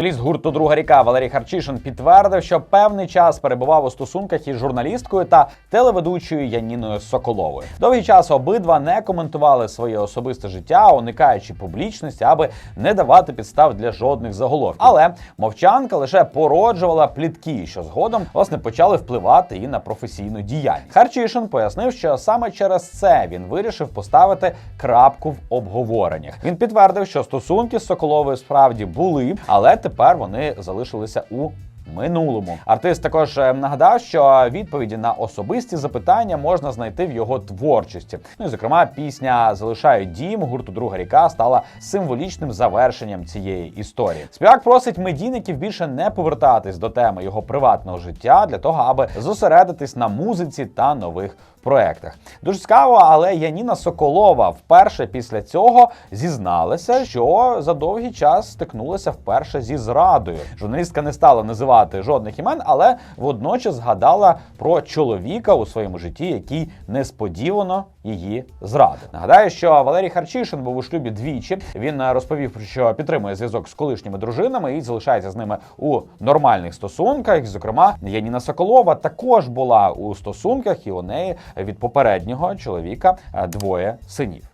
Ліст гурту Друга ріка Валерій Харчишин підтвердив, що певний час перебував у стосунках із журналісткою та телеведучою Яніною Соколовою. Довгий час обидва не коментували своє особисте життя, уникаючи публічності, аби не давати підстав для жодних заголовків. Але мовчанка лише породжувала плітки, що згодом власне почали впливати і на професійну діяльність. Харчишин пояснив, що саме через це він вирішив поставити крапку в обговореннях. Він підтвердив, що стосунки з Соколовою справді були, але тепер вони залишилися у минулому. Артист також е, нагадав, що відповіді на особисті запитання можна знайти в його творчості. Ну і зокрема, пісня Залишаю дім гурту Друга ріка стала символічним завершенням цієї історії. Співак просить медійників більше не повертатись до теми його приватного життя для того, аби зосередитись на музиці та нових проектах. Дуже цікаво, але Яніна Соколова вперше після цього зізналася, що за довгий час стикнулася вперше зі зрадою. Журналістка не стала називати жодних імен, але водночас згадала про чоловіка у своєму житті, який несподівано її зрадив. Нагадаю, що Валерій Харчишин був у шлюбі двічі. Він е, розповів, що підтримує зв'язок з колишніми дружинами і залишається з ними у нормальних стосунках. Зокрема, Яніна Соколова також була у стосунках, і у неї від попереднього чоловіка е, двоє синів.